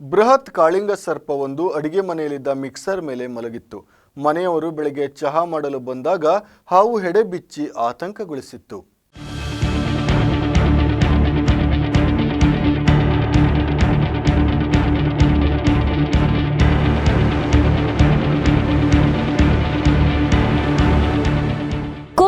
ಬೃಹತ್ ಕಾಳಿಂಗ ಸರ್ಪವೊಂದು ಅಡಿಗೆ ಮನೆಯಲ್ಲಿದ್ದ ಮಿಕ್ಸರ್ ಮೇಲೆ ಮಲಗಿತ್ತು. ಮನೆಯವರು ಬೆಳಗ್ಗೆ ಚಹಾ ಮಾಡಲು ಬಂದಾಗ ಹಾವು ಹೆಡೆ ಬಿಚ್ಚಿ ಆತಂಕಗೊಳಿಸಿತ್ತು.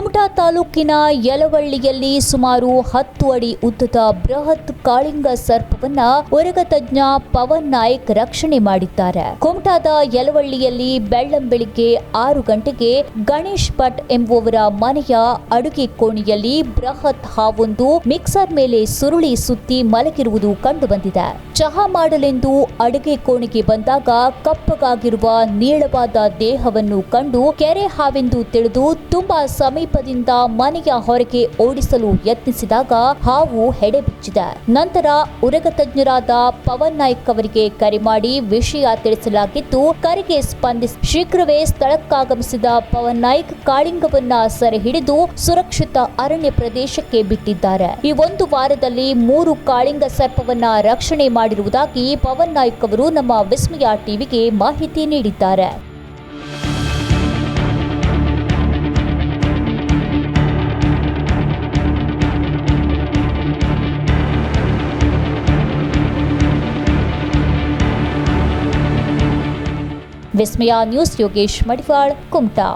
ಕುಮಟಾ ತಾಲೂಕಿನ ಯಲವಳ್ಳಿಯಲ್ಲಿ ಸುಮಾರು ಹತ್ತು ಅಡಿ ಉದ್ದದ ಬೃಹತ್ ಕಾಳಿಂಗ ಸರ್ಪವನ್ನ ಒರಗ ತಜ್ಞ ಪವನ್ ನಾಯಕ್ ರಕ್ಷಣೆ ಮಾಡಿದ್ದಾರೆ. ಕುಮಟಾದ ಯಲವಳ್ಳಿಯಲ್ಲಿ ಬೆಳ್ಳಂಬೆಳಿಗ್ಗೆ ಆರು ಗಂಟೆಗೆ ಗಣೇಶ್ ಭಟ್ ಎಂಬುವವರ ಮನೆಯ ಅಡುಗೆ ಕೋಣೆಯಲ್ಲಿ ಬೃಹತ್ ಹಾವೊಂದು ಮಿಕ್ಸರ್ ಮೇಲೆ ಸುರುಳಿ ಸುತ್ತಿ ಮಲಗಿರುವುದು ಕಂಡುಬಂದಿದೆ. ಚಹಾ ಮಾಡಲೆಂದು ಅಡುಗೆ ಕೋಣೆಗೆ ಬಂದಾಗ ಕಪ್ಪಗಾಗಿರುವ ನೀಳವಾದ ದೇಹವನ್ನು ಕಂಡು ಕೆರೆ ಹಾವೆಂದು ತಿಳಿದು ತುಂಬಾ ಸಮೀಪದಿಂದ ಮನೆಯ ಹೊರಗೆ ಓಡಿಸಲು ಯತ್ನಿಸಿದಾಗ ಹಾವು ಹೆಡೆಬಿಚ್ಚಿದೆ. ನಂತರ ಉರಗ ತಜ್ಞರಾದ ಪವನ್ ನಾಯ್ಕ್ ಅವರಿಗೆ ಕರೆ ಮಾಡಿ ವಿಷಯ ತಿಳಿಸಲಾಗಿದ್ದು, ಕರೆಗೆ ಸ್ಪಂದಿಸಿ ಶೀಘ್ರವೇ ಸ್ಥಳಕ್ಕಾಗಮಿಸಿದ ಪವನ್ ನಾಯ್ಕ್ ಕಾಳಿಂಗವನ್ನ ಸೆರೆ ಹಿಡಿದು ಸುರಕ್ಷಿತ ಅರಣ್ಯ ಪ್ರದೇಶಕ್ಕೆ ಬಿಟ್ಟಿದ್ದಾರೆ. ಈ ಒಂದು ವಾರದಲ್ಲಿ ಮೂರು ಕಾಳಿಂಗ ಸರ್ಪವನ್ನ ರಕ್ಷಣೆ ಮಾಡಿರುವುದಾಗಿ ಪವನ್ ನಾಯ್ಕ್ ಅವರು ನಮ್ಮ ವಿಸ್ಮಯ ಟಿವಿಗೆ ಮಾಹಿತಿ ನೀಡಿದ್ದಾರೆ. ವಿಸ್ಮಯ ನ್ಯೂಸ್ ಯೋಗೇಶ್ ಮಡಿವಾಳ್ ಕುಮಟಾ.